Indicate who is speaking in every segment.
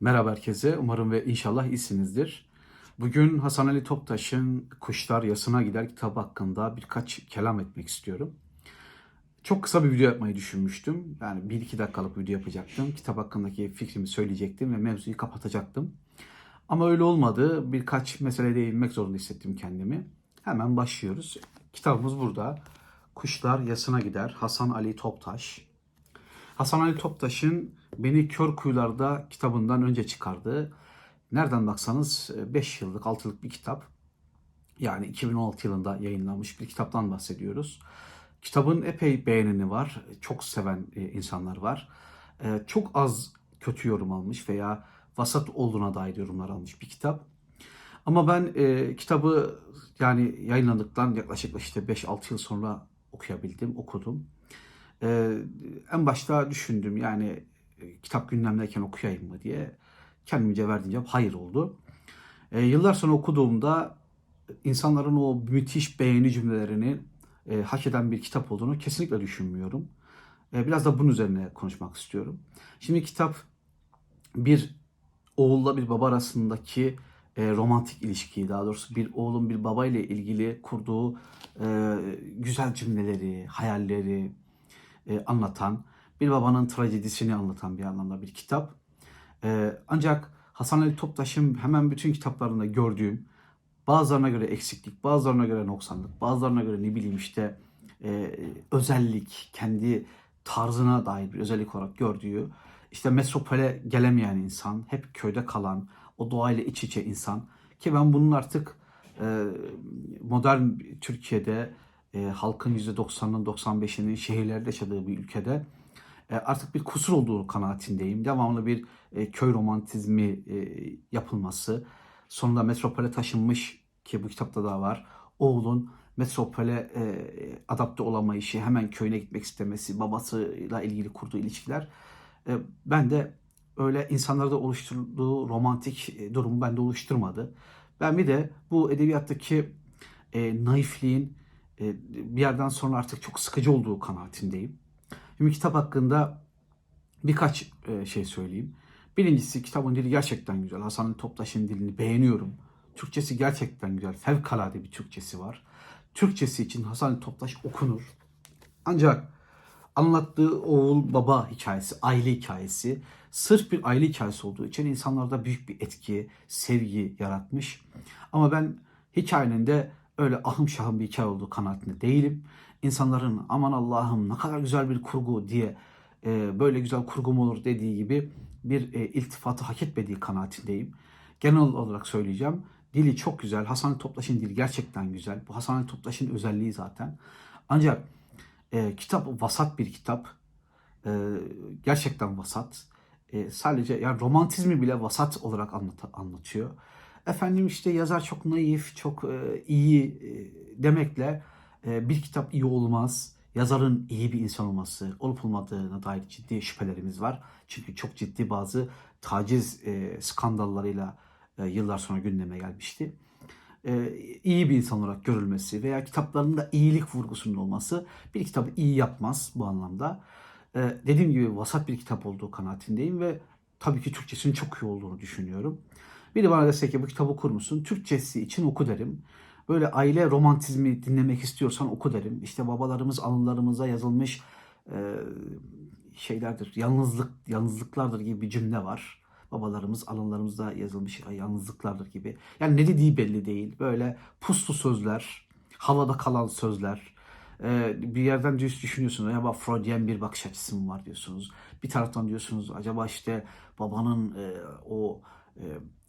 Speaker 1: Merhaba herkese. Umarım ve inşallah iyisinizdir. Bugün Hasan Ali Toptaş'ın Kuşlar Yasına Gider kitabı hakkında birkaç kelam etmek istiyorum. Çok kısa bir video yapmayı düşünmüştüm. Yani bir iki dakikalık video yapacaktım. Kitap hakkındaki fikrimi söyleyecektim ve mevzuyu kapatacaktım. Ama öyle olmadı. Birkaç meseleye değinmek zorunda hissettim kendimi. Hemen başlıyoruz. Kitabımız burada. Kuşlar Yasına Gider. Hasan Ali Toptaş. Hasan Ali Toptaş'ın Beni Kör Kuyularda kitabından önce çıkardığı, nereden baksanız 5 yıllık, 6 yıllık bir kitap. Yani 2016 yılında yayınlanmış bir kitaptan bahsediyoruz. Kitabın epey beğeneni var, çok seven e, insanlar var. E, Çok az kötü yorum almış veya vasat olduğuna dair yorumlar almış bir kitap. Ama ben e, kitabı yani yayınlandıktan yaklaşık işte 5-6 yıl sonra okuyabildim, okudum. Ee, en başta düşündüm yani e, kitap gündemdeyken okuyayım mı diye. Kendimce verdiğim cevap hayır oldu. Ee, yıllar sonra okuduğumda insanların o müthiş beğeni cümlelerini e, hak eden bir kitap olduğunu kesinlikle düşünmüyorum. Ee, biraz da bunun üzerine konuşmak istiyorum. Şimdi kitap bir oğulla bir baba arasındaki e, romantik ilişkiyi, daha doğrusu bir oğlun bir baba ile ilgili kurduğu e, güzel cümleleri, hayalleri, e, anlatan, bir babanın trajedisini anlatan bir anlamda bir kitap. E, ancak Hasan Ali Toptaş'ın hemen bütün kitaplarında gördüğüm bazılarına göre eksiklik, bazılarına göre noksanlık, bazılarına göre ne bileyim işte e, özellik, kendi tarzına dair bir özellik olarak gördüğü, işte metropole gelemeyen insan, hep köyde kalan, o doğayla iç içe insan ki ben bunun artık e, modern Türkiye'de e, halkın %90'ının 95'inin şehirlerde yaşadığı bir ülkede artık bir kusur olduğu kanaatindeyim. Devamlı bir e, köy romantizmi e, yapılması, sonunda metropole taşınmış ki bu kitapta da var. Oğlun metropole e, adapte olamayışı, hemen köyüne gitmek istemesi, babasıyla ilgili kurduğu ilişkiler. E, ben de öyle insanlarda oluşturduğu romantik e, durumu bende oluşturmadı. Ben bir de bu edebiyattaki e, naifliğin e, bir yerden sonra artık çok sıkıcı olduğu kanaatindeyim. Şimdi kitap hakkında birkaç e, şey söyleyeyim. Birincisi kitabın dili gerçekten güzel. Hasan Toptaş'ın dilini beğeniyorum. Türkçesi gerçekten güzel. Fevkalade bir Türkçesi var. Türkçesi için Hasan Toptaş okunur. Ancak anlattığı oğul baba hikayesi, aile hikayesi sırf bir aile hikayesi olduğu için insanlarda büyük bir etki, sevgi yaratmış. Ama ben hikayenin de öyle ahım şahım bir hikaye olduğu kanaatinde değilim. İnsanların aman Allah'ım ne kadar güzel bir kurgu diye e, böyle güzel kurgu mu olur dediği gibi bir e, iltifatı hak etmediği kanaatindeyim. Genel olarak söyleyeceğim. Dili çok güzel. Hasan Toptaş'ın dili gerçekten güzel. Bu Hasan Toptaş'ın özelliği zaten. Ancak e, kitap vasat bir kitap. E, gerçekten vasat. E, sadece yani romantizmi bile vasat olarak anlat, anlatıyor. Efendim işte yazar çok naif, çok e, iyi e, demekle bir kitap iyi olmaz. Yazarın iyi bir insan olması, olup olmadığına dair ciddi şüphelerimiz var. Çünkü çok ciddi bazı taciz e, skandallarıyla e, yıllar sonra gündeme gelmişti. E, iyi bir insan olarak görülmesi veya kitaplarında iyilik vurgusunun olması bir kitabı iyi yapmaz bu anlamda. Dediğim gibi vasat bir kitap olduğu kanaatindeyim ve tabii ki Türkçesinin çok iyi olduğunu düşünüyorum. Biri bana dese ki bu kitabı okur musun? Türkçesi için oku derim. Böyle aile romantizmi dinlemek istiyorsan oku derim. İşte babalarımız anılarımıza yazılmış e, şeylerdir. Yalnızlık, yalnızlıklardır gibi bir cümle var. Babalarımız anılarımızda yazılmış yalnızlıklardır gibi. Yani ne dediği belli değil. Böyle puslu sözler, havada kalan sözler. E, bir yerden düşünüyorsunuz. Acaba Freudian bir bakış açısı mı var diyorsunuz. Bir taraftan diyorsunuz acaba işte babanın e, o e,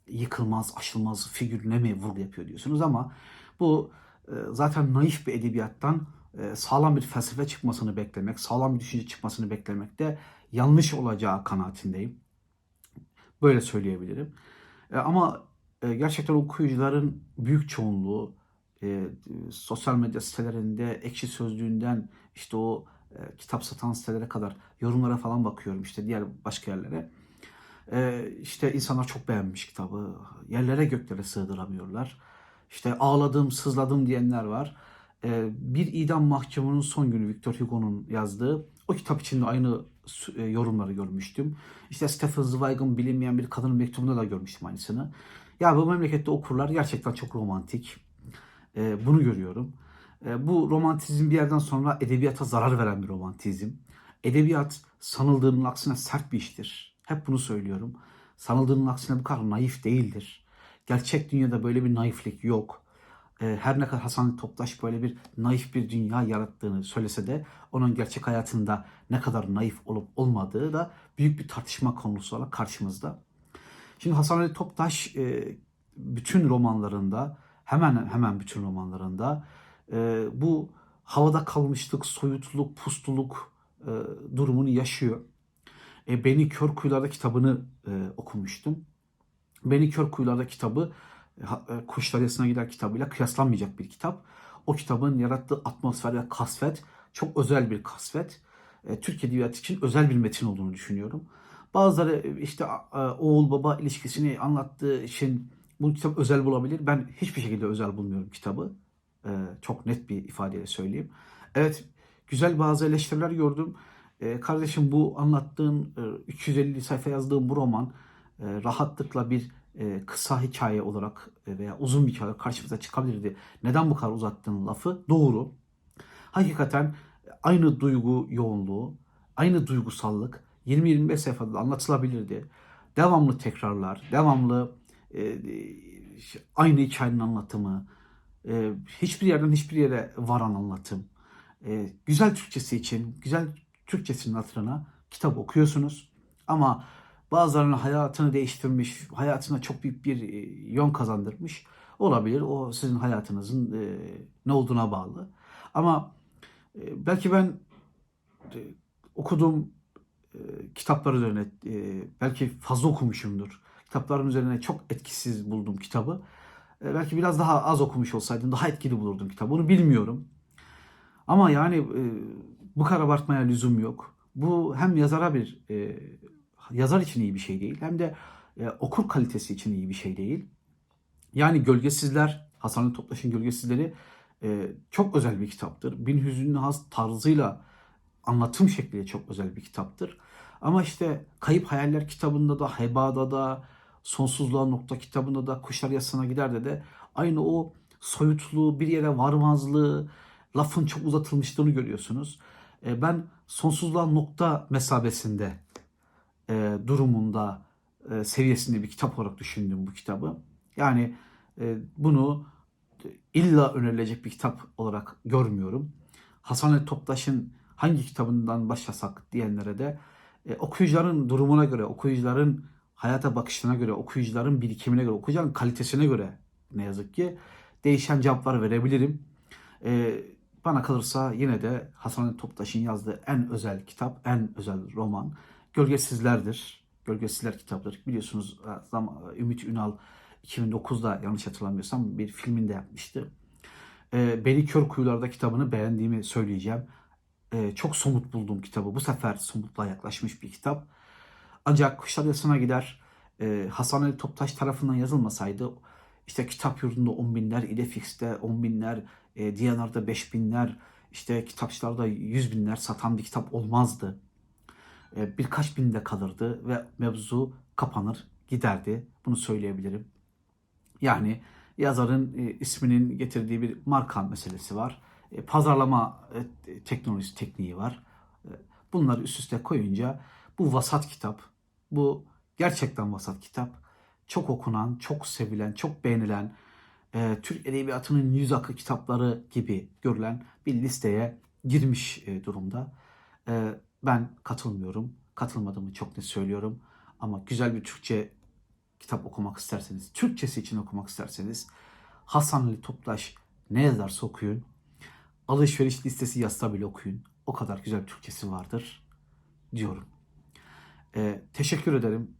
Speaker 1: yıkılmaz, aşılmaz figürüne mi vurgu yapıyor diyorsunuz ama bu e, zaten naif bir edebiyattan e, sağlam bir felsefe çıkmasını beklemek, sağlam bir düşünce çıkmasını beklemek de yanlış olacağı kanaatindeyim. Böyle söyleyebilirim. E, ama gerçekten okuyucuların büyük çoğunluğu sosyal medya sitelerinde, ekşi sözlüğünden işte o kitap satan sitelere kadar yorumlara falan bakıyorum işte diğer başka yerlere. İşte insanlar çok beğenmiş kitabı. Yerlere göklere sığdıramıyorlar. İşte ağladım, sızladım diyenler var. Ee, bir idam mahkumunun son günü Victor Hugo'nun yazdığı o kitap için de aynı e, yorumları görmüştüm. İşte Stephen Zweig'ın bilinmeyen bir kadının mektubunda da görmüştüm aynısını. Ya bu memlekette okurlar gerçekten çok romantik. E, bunu görüyorum. E, bu romantizm bir yerden sonra edebiyata zarar veren bir romantizm. Edebiyat sanıldığının aksine sert bir iştir. Hep bunu söylüyorum. Sanıldığının aksine bu kadar naif değildir. Gerçek dünyada böyle bir naiflik yok. E, her ne kadar Hasan Toptaş böyle bir naif bir dünya yarattığını söylese de onun gerçek hayatında ne kadar naif olup olmadığı da büyük bir tartışma konusu olarak karşımızda. Şimdi Hasan Ali Toptaş e, bütün romanlarında hemen hemen bütün romanlarında e, bu havada kalmışlık, soyutluluk, pustuluk e, durumunu yaşıyor. Beni Kör Kuyularda kitabını okumuştum. Beni Kör Kuyularda kitabı e, e, Kuşlar Yasına Gider kitabıyla kıyaslanmayacak bir kitap. O kitabın yarattığı atmosfer ve kasvet çok özel bir kasvet. E, Türk Edebiyatı için özel bir metin olduğunu düşünüyorum. Bazıları işte oğul baba ilişkisini anlattığı için bu kitap özel bulabilir. Ben hiçbir şekilde özel bulmuyorum kitabı. Çok net bir ifadeyle söyleyeyim. Evet güzel bazı eleştiriler gördüm. Kardeşim bu anlattığın e, 250 sayfa yazdığım bu roman rahatlıkla bir e, kısa hikaye olarak e, veya uzun bir hikaye karşımıza çıkabilirdi. Neden bu kadar uzattığın lafı doğru. Hakikaten aynı duygu yoğunluğu, aynı duygusallık 20-25 sayfada da anlatılabilirdi. Devamlı tekrarlar, devamlı e, e, aynı hikayenin anlatımı, e, hiçbir yerden hiçbir yere varan anlatım. E, güzel Türkçesi için, güzel Türkçesinin hatırına kitap okuyorsunuz. Ama bazılarının hayatını değiştirmiş, hayatına çok büyük bir e, yön kazandırmış olabilir. O sizin hayatınızın e, ne olduğuna bağlı. Ama e, belki ben okuduğum e, kitaplar üzerine belki fazla okumuşumdur. Kitapların üzerine çok etkisiz buldum kitabı. Belki biraz daha az okumuş olsaydım daha etkili bulurdum kitabı. Bunu bilmiyorum. Ama yani bu kadar abartmaya lüzum yok. Bu hem yazara bir yazar için iyi bir şey değil hem de e, okur kalitesi için iyi bir şey değil. Yani Gölgesizler, Hasan Ali Toptaş'ın Gölgesizleri e, çok özel bir kitaptır. Bin Hüzünlü Has tarzıyla anlatım şekliyle çok özel bir kitaptır. Ama işte Kayıp Hayaller kitabında da, Heba'da da, Sonsuzluğa Nokta kitabında da, Kuşlar Yasına Gider'de de aynı o soyutluğu, bir yere varmazlığı, lafın çok uzatılmışlığını görüyorsunuz. E, ben Sonsuzluğa Nokta mesabesinde e, durumunda, e, seviyesinde bir kitap olarak düşündüm bu kitabı. Yani e, bunu illa önerilecek bir kitap olarak görmüyorum. Hasan Toptaş'ın hangi kitabından başlasak diyenlere de e, okuyucuların durumuna göre, okuyucuların hayata bakışına göre, okuyucuların birikimine göre, okuyucuların kalitesine göre ne yazık ki değişen cevaplar verebilirim. E, bana kalırsa yine de Hasan Toptaş'ın yazdığı en özel kitap, en özel roman Gölgesizler'dir. Gölgesizler kitabıdır. Biliyorsunuz e, zam- Ümit Ünal 2009'da yanlış hatırlamıyorsam bir filminde yapmıştı. E, Beni Kör Kuyularda kitabını beğendiğimi söyleyeceğim. E, çok somut bulduğum kitabı. Bu sefer somutluğa yaklaşmış bir kitap. Ancak Kuşlar Yasına gider e, Hasan Ali Toptaş tarafından yazılmasaydı işte kitap yurdunda 10 binler, İdefix'te 10 binler, e, Diyanar'da 5 binler, işte kitapçılarda 100 binler satan bir kitap olmazdı. E, birkaç binde kalırdı ve mevzu kapanır giderdi. Bunu söyleyebilirim. Yani yazarın e, isminin getirdiği bir marka meselesi var. E, pazarlama teknolojisi tekniği var. Bunları üst üste koyunca bu vasat kitap, bu gerçekten vasat kitap, çok okunan, çok sevilen, çok beğenilen, Türk Edebiyatı'nın yüz akı kitapları gibi görülen bir listeye girmiş durumda. Ben katılmıyorum. Katılmadığımı çok net söylüyorum. Ama güzel bir Türkçe kitap okumak isterseniz, Türkçesi için okumak isterseniz Hasan Ali Toptaş ne yazarsa okuyun. Alışveriş listesi yazsa bile okuyun. O kadar güzel Türkçesi vardır diyorum. Ee, teşekkür ederim.